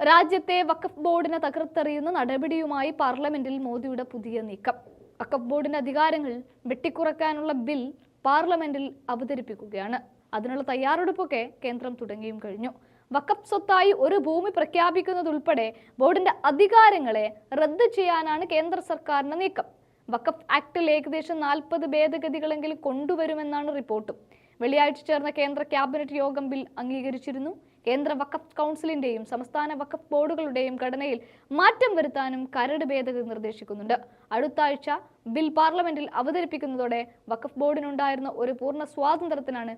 രാജ്യത്തെ വഖഫ് ബോർഡിനെ തകർത്തെറിയുന്ന നടപടിയുമായി പാർലമെന്റിൽ മോദിയുടെ പുതിയ നീക്കം. വഖഫ് ബോർഡിന്റെ അധികാരങ്ങൾ വെട്ടിക്കുറക്കാനുള്ള ബിൽ പാർലമെന്റിൽ അവതരിപ്പിക്കുകയാണ്. അതിനുള്ള തയ്യാറെടുപ്പൊക്കെ കേന്ദ്രം തുടങ്ങിയും കഴിഞ്ഞു. വഖഫ് സ്വത്തായി ഒരു ഭൂമി പ്രഖ്യാപിക്കുന്നതുൾപ്പെടെ ബോർഡിന്റെ അധികാരങ്ങളെ റദ്ദ് ചെയ്യാനാണ് കേന്ദ്ര സർക്കാരിന്റെ നീക്കം. വഖഫ് ആക്ടിൽ ഏകദേശം നാൽപ്പത് ഭേദഗതികളെങ്കിലും കൊണ്ടുവരുമെന്നാണ് റിപ്പോർട്ടും. വെള്ളിയാഴ്ച ചേർന്ന കേന്ദ്ര ക്യാബിനറ്റ് യോഗം ബിൽ അംഗീകരിച്ചിരുന്നു. കേന്ദ്ര വഖഫ് കൗൺസിലിന്റെയും സംസ്ഥാന വഖഫ് ബോർഡുകളുടെയും ഘടനയിൽ മാറ്റം വരുത്താനും കരട് ഭേദഗതി നിർദ്ദേശിക്കുന്നുണ്ട്. അടുത്ത ആഴ്ച ബിൽ പാർലമെന്റിൽ അവതരിപ്പിക്കുന്നതോടെ വഖഫ് ബോർഡിനുണ്ടായിരുന്ന ഒരു പൂർണ സ്വാതന്ത്ര്യത്തിനാണ്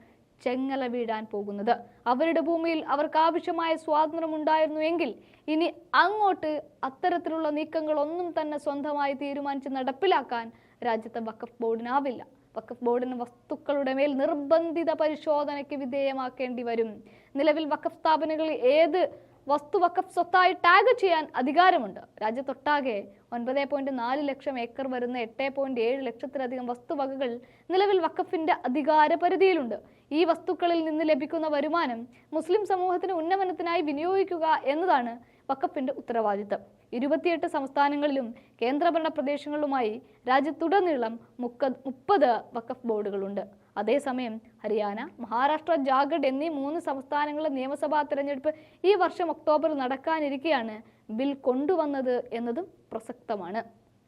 ചെങ്ങല വീഴാൻ പോകുന്നത്. അവരുടെ ഭൂമിയിൽ അവർക്ക് ആവശ്യമായ സ്വാതന്ത്ര്യം ഉണ്ടായിരുന്നുവെങ്കിൽ ഇനി അങ്ങോട്ട് അത്തരത്തിലുള്ള നീക്കങ്ങൾ ഒന്നും തന്നെ സ്വന്തമായി തീരുമാനിച്ച് നടപ്പിലാക്കാൻ രാജ്യത്തെ വഖഫ് ബോർഡിനാവില്ല. വഖഫ് ബോർഡിന് വസ്തുക്കളുടെ മേൽ നിർബന്ധിത പരിശോധനയ്ക്ക് വിധേയമാക്കേണ്ടി വരും. നിലവിൽ വഖഫ് സ്ഥാപനങ്ങളിൽ ഏത് വസ്തു വഖഫ് സ്വത്തായി ടാഗ് ചെയ്യാൻ അധികാരമുണ്ട്? രാജ്യത്തൊട്ടാകെ ഒൻപത് പോയിന്റ് നാല് ലക്ഷം ഏക്കർ വരുന്ന എട്ട് പോയിന്റ് ഏഴ് ലക്ഷത്തിലധികം വസ്തുവകകൾ നിലവിൽ വഖഫിന്റെ അധികാര പരിധിയിലുണ്ട്. ഈ വസ്തുക്കളിൽ നിന്ന് ലഭിക്കുന്ന വരുമാനം മുസ്ലിം സമൂഹത്തിന് ഉന്നമനത്തിനായി വിനിയോഗിക്കുക എന്നതാണ് വഖഫിന്റെ ഉത്തരവാദിത്തം. ഇരുപത്തിയെട്ട് സംസ്ഥാനങ്ങളിലും കേന്ദ്രഭരണ പ്രദേശങ്ങളിലുമായി രാജ്യത്തുടനീളം മുക്ക മുപ്പത് വഖഫ് ബോർഡുകളുണ്ട്. അതേസമയം ഹരിയാന മഹാരാഷ്ട്ര ജാർഖണ്ഡ് എന്നീ മൂന്ന് സംസ്ഥാനങ്ങളിലെ നിയമസഭാ തെരഞ്ഞെടുപ്പ് ഈ വർഷം ഒക്ടോബറിൽ നടക്കാനിരിക്കെയാണ് ബിൽ കൊണ്ടുവന്നത് എന്നതും പ്രസക്തമാണ്.